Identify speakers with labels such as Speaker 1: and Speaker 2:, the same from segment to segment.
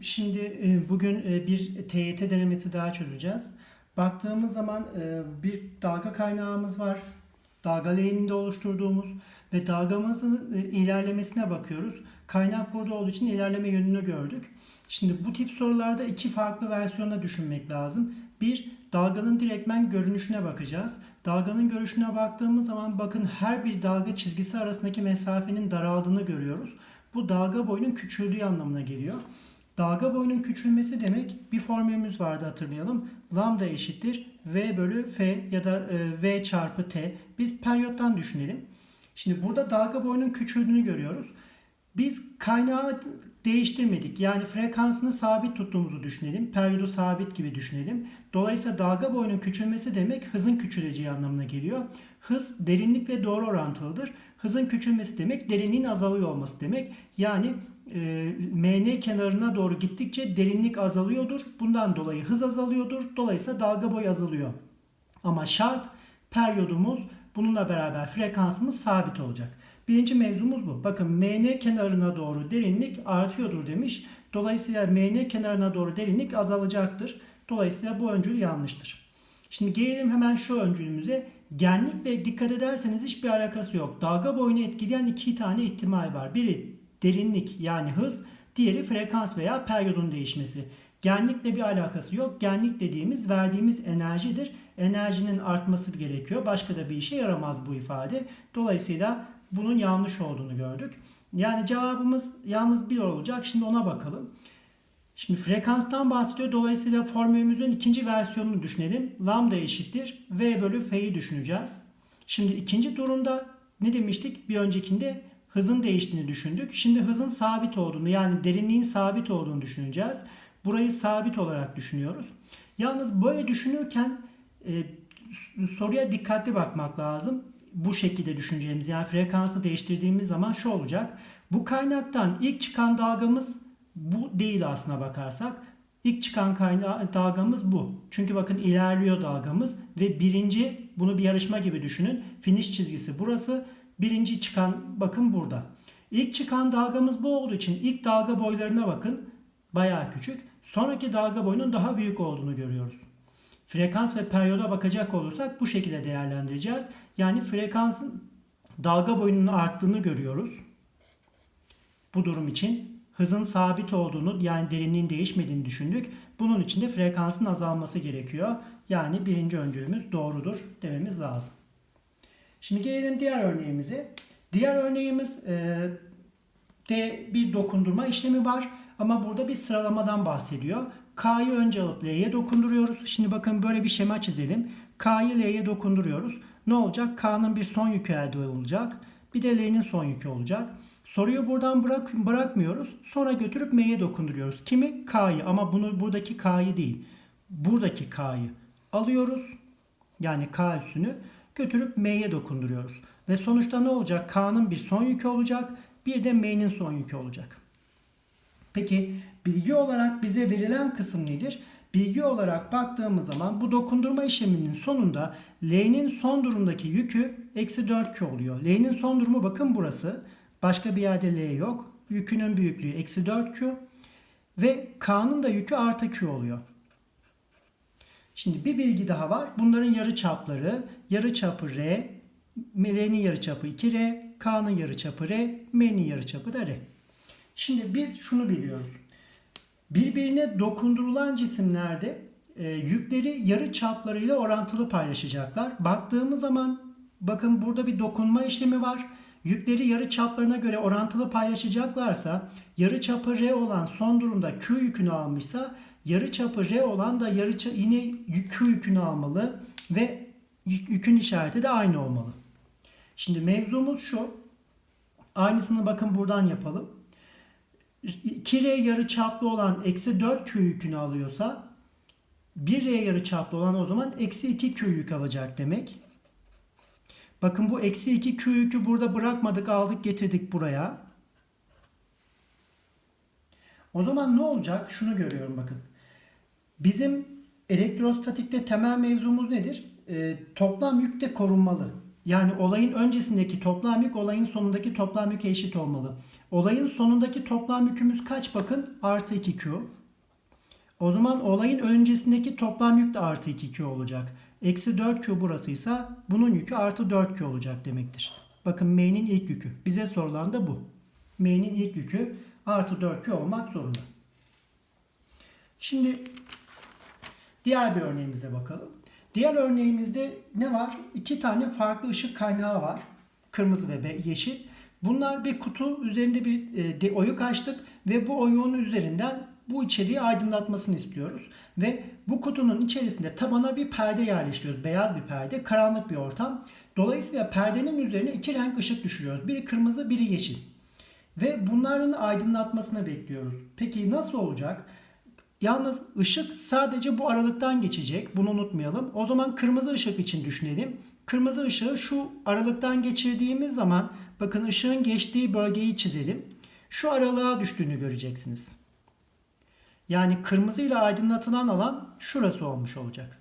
Speaker 1: Şimdi e, bugün e, bir TYT denemesi daha çözeceğiz. Baktığımız zaman e, bir dalga kaynağımız var. Dalga leğeninde oluşturduğumuz ve dalgamızın ilerlemesine bakıyoruz. Kaynak burada olduğu için ilerleme yönünü gördük. Şimdi bu tip sorularda iki farklı versiyonda düşünmek lazım. Bir, dalganın direktmen görünüşüne bakacağız. Dalganın görünüşüne baktığımız zaman bakın her bir dalga çizgisi arasındaki mesafenin daraldığını görüyoruz. Bu dalga boyunun küçüldüğü anlamına geliyor. Dalga boyunun küçülmesi demek bir formülümüz vardı hatırlayalım. Lambda eşittir V bölü F ya da e, V çarpı T. Biz periyottan düşünelim. Şimdi burada dalga boyunun küçüldüğünü görüyoruz. Biz kaynağı değiştirmedik. Yani frekansını sabit tuttuğumuzu düşünelim. Periyodu sabit gibi düşünelim. Dolayısıyla dalga boyunun küçülmesi demek hızın küçüleceği anlamına geliyor. Hız derinlikle doğru orantılıdır. Hızın küçülmesi demek derinliğin azalıyor olması demek. Yani e, MN kenarına doğru gittikçe derinlik azalıyordur. Bundan dolayı hız azalıyordur. Dolayısıyla dalga boyu azalıyor. Ama şart periyodumuz bununla beraber frekansımız sabit olacak. Birinci mevzumuz bu. Bakın MN kenarına doğru derinlik artıyordur demiş. Dolayısıyla MN kenarına doğru derinlik azalacaktır. Dolayısıyla bu öncül yanlıştır. Şimdi gelelim hemen şu öncülümüze. Genlikle dikkat ederseniz hiçbir alakası yok. Dalga boyunu etkileyen iki tane ihtimal var. Biri derinlik yani hız, diğeri frekans veya periyodun değişmesi. Genlikle bir alakası yok. Genlik dediğimiz verdiğimiz enerjidir. Enerjinin artması gerekiyor. Başka da bir işe yaramaz bu ifade. Dolayısıyla bunun yanlış olduğunu gördük. Yani cevabımız yalnız bir olacak. Şimdi ona bakalım. Şimdi frekanstan bahsediyor. Dolayısıyla formülümüzün ikinci versiyonunu düşünelim. Lambda eşittir. V bölü F'yi düşüneceğiz. Şimdi ikinci durumda ne demiştik? Bir öncekinde hızın değiştiğini düşündük. Şimdi hızın sabit olduğunu yani derinliğin sabit olduğunu düşüneceğiz. Burayı sabit olarak düşünüyoruz. Yalnız böyle düşünürken e, soruya dikkatli bakmak lazım. Bu şekilde düşüneceğimiz yani frekansı değiştirdiğimiz zaman şu olacak. Bu kaynaktan ilk çıkan dalgamız bu değil aslına bakarsak. İlk çıkan kaynağı dalgamız bu. Çünkü bakın ilerliyor dalgamız ve birinci bunu bir yarışma gibi düşünün. Finish çizgisi burası. Birinci çıkan bakın burada. İlk çıkan dalgamız bu olduğu için ilk dalga boylarına bakın. Bayağı küçük. Sonraki dalga boyunun daha büyük olduğunu görüyoruz. Frekans ve periyoda bakacak olursak bu şekilde değerlendireceğiz. Yani frekansın dalga boyunun arttığını görüyoruz. Bu durum için hızın sabit olduğunu yani derinliğin değişmediğini düşündük. Bunun için de frekansın azalması gerekiyor. Yani birinci öncülümüz doğrudur dememiz lazım. Şimdi gelelim diğer örneğimize. Diğer örneğimiz e, de bir dokundurma işlemi var ama burada bir sıralamadan bahsediyor. K'yı önce alıp L'ye dokunduruyoruz. Şimdi bakın böyle bir şema çizelim. K'yı L'ye dokunduruyoruz. Ne olacak? K'nın bir son yükü elde olacak. Bir de L'nin son yükü olacak. Soruyu buradan bırak, bırakmıyoruz. Sonra götürüp M'ye dokunduruyoruz. Kimi? K'yı ama bunu buradaki K'yı değil. Buradaki K'yı alıyoruz. Yani K üssünü götürüp M'ye dokunduruyoruz. Ve sonuçta ne olacak? K'nın bir son yükü olacak. Bir de M'nin son yükü olacak. Peki bilgi olarak bize verilen kısım nedir? Bilgi olarak baktığımız zaman bu dokundurma işleminin sonunda L'nin son durumdaki yükü eksi 4Q oluyor. L'nin son durumu bakın burası. Başka bir yerde L yok. Yükünün büyüklüğü eksi 4Q. Ve K'nın da yükü artı Q oluyor. Şimdi bir bilgi daha var. Bunların yarı çapları. Yarı çapı R. L'nin yarı çapı 2R. K'nın yarı çapı R. M'nin yarı çapı da R. Şimdi biz şunu biliyoruz. Birbirine dokundurulan cisimlerde e, yükleri yarı çaplarıyla orantılı paylaşacaklar. Baktığımız zaman bakın burada bir dokunma işlemi var. Yükleri yarı çaplarına göre orantılı paylaşacaklarsa yarı çapı R olan son durumda Q yükünü almışsa yarı çapı R olan da yarı yine Q yükünü almalı ve yükün işareti de aynı olmalı. Şimdi mevzumuz şu. Aynısını bakın buradan yapalım. 2R yarı çaplı olan eksi 4Q yükünü alıyorsa 1R yarı çaplı olan o zaman eksi 2Q yük alacak demek. Bakın bu eksi 2Q yükü burada bırakmadık aldık getirdik buraya. O zaman ne olacak? Şunu görüyorum bakın. Bizim elektrostatikte temel mevzumuz nedir? E, toplam yük de korunmalı. Yani olayın öncesindeki toplam yük olayın sonundaki toplam yüke eşit olmalı. Olayın sonundaki toplam yükümüz kaç bakın? Artı 2Q. O zaman olayın öncesindeki toplam yük de artı 2Q olacak. Eksi 4Q burasıysa bunun yükü artı 4Q olacak demektir. Bakın M'nin ilk yükü. Bize sorulan da bu. M'nin ilk yükü artı 4Q olmak zorunda. Şimdi diğer bir örneğimize bakalım. Diğer örneğimizde ne var? İki tane farklı ışık kaynağı var. Kırmızı ve yeşil. Bunlar bir kutu üzerinde bir e, oyuk açtık ve bu oyuğun üzerinden bu içeriği aydınlatmasını istiyoruz. Ve bu kutunun içerisinde tabana bir perde yerleştiriyoruz. Beyaz bir perde, karanlık bir ortam. Dolayısıyla perdenin üzerine iki renk ışık düşürüyoruz. Biri kırmızı, biri yeşil. Ve bunların aydınlatmasını bekliyoruz. Peki nasıl olacak? Yalnız ışık sadece bu aralıktan geçecek. Bunu unutmayalım. O zaman kırmızı ışık için düşünelim. Kırmızı ışığı şu aralıktan geçirdiğimiz zaman bakın ışığın geçtiği bölgeyi çizelim. Şu aralığa düştüğünü göreceksiniz. Yani kırmızı ile aydınlatılan alan şurası olmuş olacak.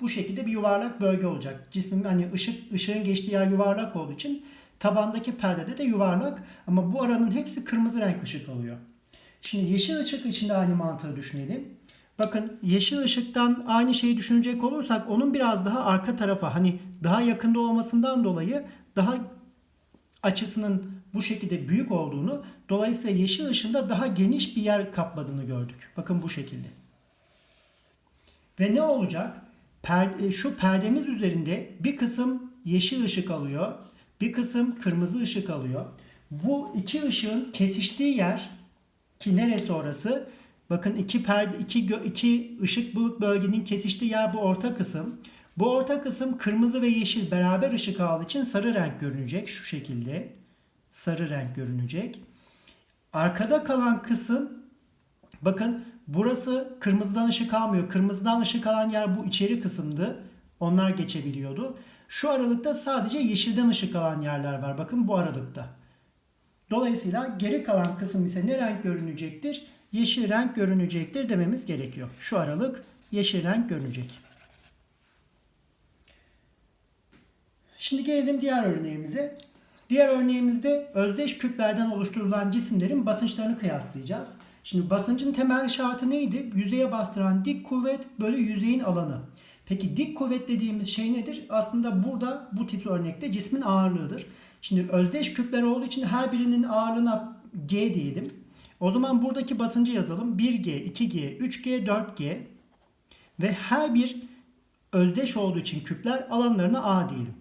Speaker 1: Bu şekilde bir yuvarlak bölge olacak. Cismin hani ışık ışığın geçtiği yer yuvarlak olduğu için tabandaki perdede de yuvarlak ama bu aranın hepsi kırmızı renk ışık alıyor. Şimdi yeşil ışık için de aynı mantığı düşünelim. Bakın yeşil ışıktan aynı şeyi düşünecek olursak onun biraz daha arka tarafa hani daha yakında olmasından dolayı daha açısının bu şekilde büyük olduğunu dolayısıyla yeşil ışığında daha geniş bir yer kapladığını gördük. Bakın bu şekilde. Ve ne olacak? Per- şu perdemiz üzerinde bir kısım yeşil ışık alıyor, bir kısım kırmızı ışık alıyor. Bu iki ışığın kesiştiği yer ki neresi orası? Bakın iki perde iki iki ışık bulut bölgenin kesiştiği yer bu orta kısım. Bu orta kısım kırmızı ve yeşil beraber ışık aldığı için sarı renk görünecek şu şekilde. Sarı renk görünecek. Arkada kalan kısım bakın burası kırmızıdan ışık almıyor. Kırmızıdan ışık alan yer bu içeri kısımdı. Onlar geçebiliyordu. Şu aralıkta sadece yeşilden ışık alan yerler var. Bakın bu aralıkta. Dolayısıyla geri kalan kısım ise ne renk görünecektir? Yeşil renk görünecektir dememiz gerekiyor. Şu aralık yeşil renk görünecek. Şimdi gelelim diğer örneğimize. Diğer örneğimizde özdeş küplerden oluşturulan cisimlerin basınçlarını kıyaslayacağız. Şimdi basıncın temel şartı neydi? Yüzeye bastıran dik kuvvet bölü yüzeyin alanı. Peki dik kuvvet dediğimiz şey nedir? Aslında burada bu tip örnekte cismin ağırlığıdır. Şimdi özdeş küpler olduğu için her birinin ağırlığına G diyelim. O zaman buradaki basıncı yazalım. 1G, 2G, 3G, 4G ve her bir özdeş olduğu için küpler alanlarına A diyelim.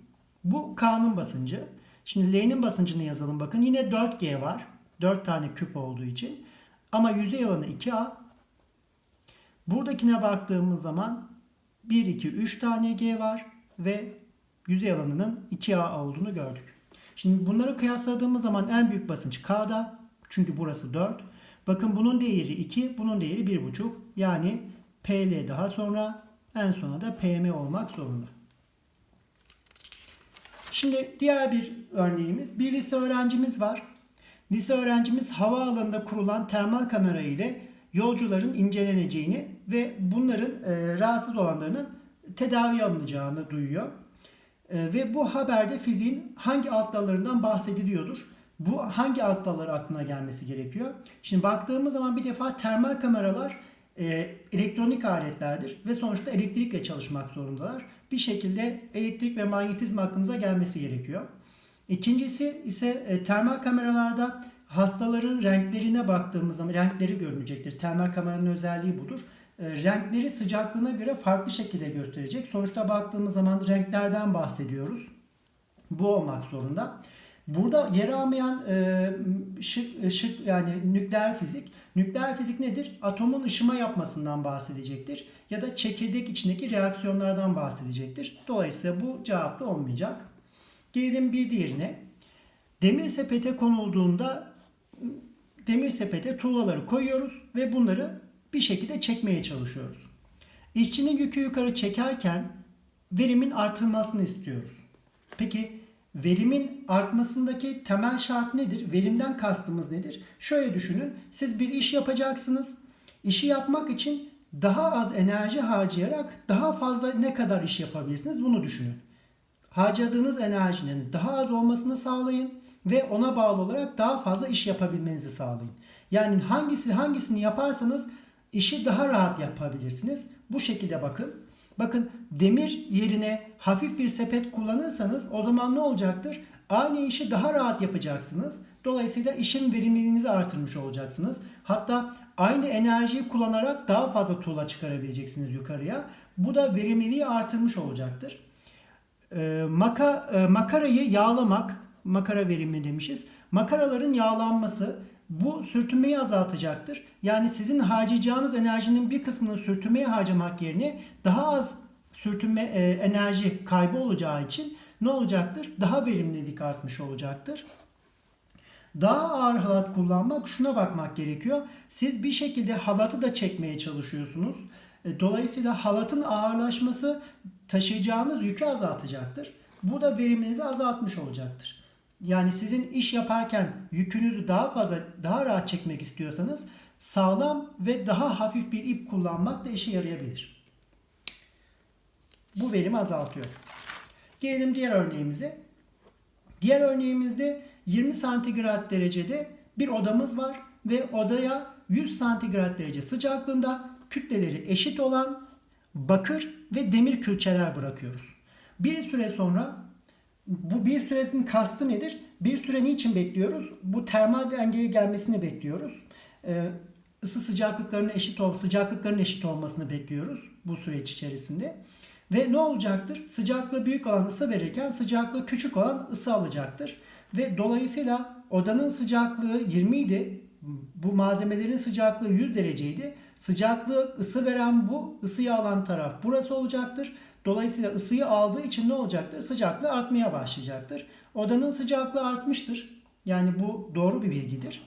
Speaker 1: Bu K'nın basıncı. Şimdi L'nin basıncını yazalım. Bakın yine 4G var. 4 tane küp olduğu için. Ama yüzey alanı 2A. Buradakine baktığımız zaman 1, 2, 3 tane G var ve yüzey alanının 2A olduğunu gördük. Şimdi bunları kıyasladığımız zaman en büyük basınç K'da. Çünkü burası 4. Bakın bunun değeri 2, bunun değeri 1,5. Yani PL daha sonra en sona da PM olmak zorunda. Şimdi diğer bir örneğimiz. Bir lise öğrencimiz var. Lise öğrencimiz havaalanında kurulan termal kamera ile yolcuların inceleneceğini ve bunların e, rahatsız olanlarının tedavi alınacağını duyuyor. E, ve bu haberde fiziğin hangi alt dallarından bahsediliyordur? Bu hangi alt dalları aklına gelmesi gerekiyor? Şimdi baktığımız zaman bir defa termal kameralar e, elektronik aletlerdir ve sonuçta elektrikle çalışmak zorundalar. Bir şekilde elektrik ve manyetizma aklımıza gelmesi gerekiyor. İkincisi ise e, termal kameralarda hastaların renklerine baktığımız zaman renkleri görünecektir. Termal kameranın özelliği budur. E, renkleri sıcaklığına göre farklı şekilde gösterecek. Sonuçta baktığımız zaman renklerden bahsediyoruz. Bu olmak zorunda. Burada yer almayan e, şık, ışık yani nükleer fizik. Nükleer fizik nedir? Atomun ışıma yapmasından bahsedecektir. Ya da çekirdek içindeki reaksiyonlardan bahsedecektir. Dolayısıyla bu cevaplı olmayacak. Gelelim bir diğerine. Demir sepete konulduğunda demir sepete tuğlaları koyuyoruz ve bunları bir şekilde çekmeye çalışıyoruz. İşçinin yükü yukarı çekerken verimin artırılmasını istiyoruz. Peki verimin artmasındaki temel şart nedir? Verimden kastımız nedir? Şöyle düşünün. Siz bir iş yapacaksınız. İşi yapmak için daha az enerji harcayarak daha fazla ne kadar iş yapabilirsiniz? Bunu düşünün. harcadığınız enerjinin daha az olmasını sağlayın ve ona bağlı olarak daha fazla iş yapabilmenizi sağlayın. Yani hangisi hangisini yaparsanız işi daha rahat yapabilirsiniz. Bu şekilde bakın. Bakın demir yerine hafif bir sepet kullanırsanız o zaman ne olacaktır? Aynı işi daha rahat yapacaksınız. Dolayısıyla işin verimliliğinizi artırmış olacaksınız. Hatta aynı enerjiyi kullanarak daha fazla tuğla çıkarabileceksiniz yukarıya. Bu da verimliliği artırmış olacaktır. Ee, maka, e, makarayı yağlamak, makara verimi demişiz. Makaraların yağlanması bu sürtünmeyi azaltacaktır. Yani sizin harcayacağınız enerjinin bir kısmını sürtünmeye harcamak yerine daha az sürtünme e, enerji kaybı olacağı için ne olacaktır? Daha verimlilik artmış olacaktır. Daha ağır halat kullanmak şuna bakmak gerekiyor. Siz bir şekilde halatı da çekmeye çalışıyorsunuz. E, Dolayısıyla halatın ağırlaşması taşıyacağınız yükü azaltacaktır. Bu da veriminizi azaltmış olacaktır. Yani sizin iş yaparken yükünüzü daha fazla, daha rahat çekmek istiyorsanız sağlam ve daha hafif bir ip kullanmak da işe yarayabilir. Bu verimi azaltıyor. Gelelim diğer örneğimize. Diğer örneğimizde 20 santigrat derecede bir odamız var ve odaya 100 santigrat derece sıcaklığında kütleleri eşit olan bakır ve demir külçeler bırakıyoruz. Bir süre sonra bu bir süresinin kastı nedir? Bir süre niçin bekliyoruz? Bu termal dengeye gelmesini bekliyoruz. Ee, ısı sıcaklıklarının eşit ol sıcaklıkların eşit olmasını bekliyoruz bu süreç içerisinde. Ve ne olacaktır? Sıcaklığı büyük olan ısı verirken sıcaklığı küçük olan ısı alacaktır. Ve dolayısıyla odanın sıcaklığı 20 idi. Bu malzemelerin sıcaklığı 100 dereceydi. Sıcaklığı ısı veren bu, ısıyı alan taraf burası olacaktır. Dolayısıyla ısıyı aldığı için ne olacaktır? Sıcaklığı artmaya başlayacaktır. Odanın sıcaklığı artmıştır. Yani bu doğru bir bilgidir.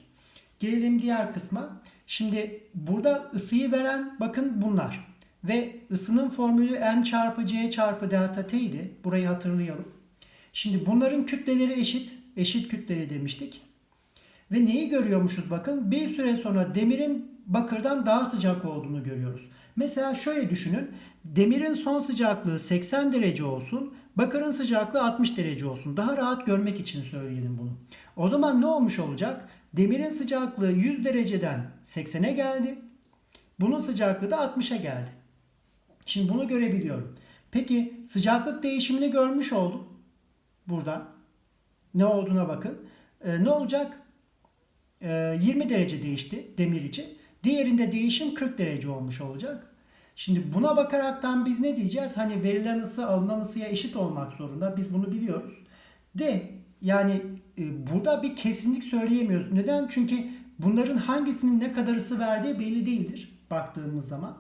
Speaker 1: Gelelim diğer kısma. Şimdi burada ısıyı veren bakın bunlar. Ve ısının formülü m çarpı c çarpı delta t idi. Burayı hatırlayalım. Şimdi bunların kütleleri eşit. Eşit kütleli demiştik. Ve neyi görüyormuşuz bakın. Bir süre sonra demirin bakırdan daha sıcak olduğunu görüyoruz. Mesela şöyle düşünün. Demirin son sıcaklığı 80 derece olsun. Bakırın sıcaklığı 60 derece olsun. Daha rahat görmek için söyleyelim bunu. O zaman ne olmuş olacak? Demirin sıcaklığı 100 dereceden 80'e geldi. Bunun sıcaklığı da 60'a geldi. Şimdi bunu görebiliyorum. Peki sıcaklık değişimini görmüş oldum. Buradan. Ne olduğuna bakın. Ee, ne olacak? Ee, 20 derece değişti demir için. Diğerinde değişim 40 derece olmuş olacak. Şimdi buna bakaraktan biz ne diyeceğiz? Hani verilen ısı alınan ısıya eşit olmak zorunda. Biz bunu biliyoruz. De yani e, burada bir kesinlik söyleyemiyoruz. Neden? Çünkü bunların hangisinin ne kadar ısı verdiği belli değildir baktığımız zaman.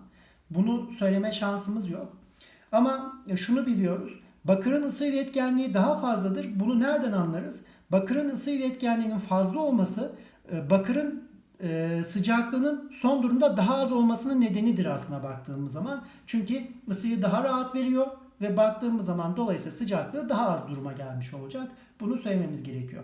Speaker 1: Bunu söyleme şansımız yok. Ama e, şunu biliyoruz. Bakırın ısı iletkenliği daha fazladır. Bunu nereden anlarız? Bakırın ısı iletkenliğinin fazla olması e, bakırın e, sıcaklığının son durumda daha az olmasının nedenidir aslına baktığımız zaman. Çünkü ısıyı daha rahat veriyor ve baktığımız zaman dolayısıyla sıcaklığı daha az duruma gelmiş olacak. Bunu söylememiz gerekiyor.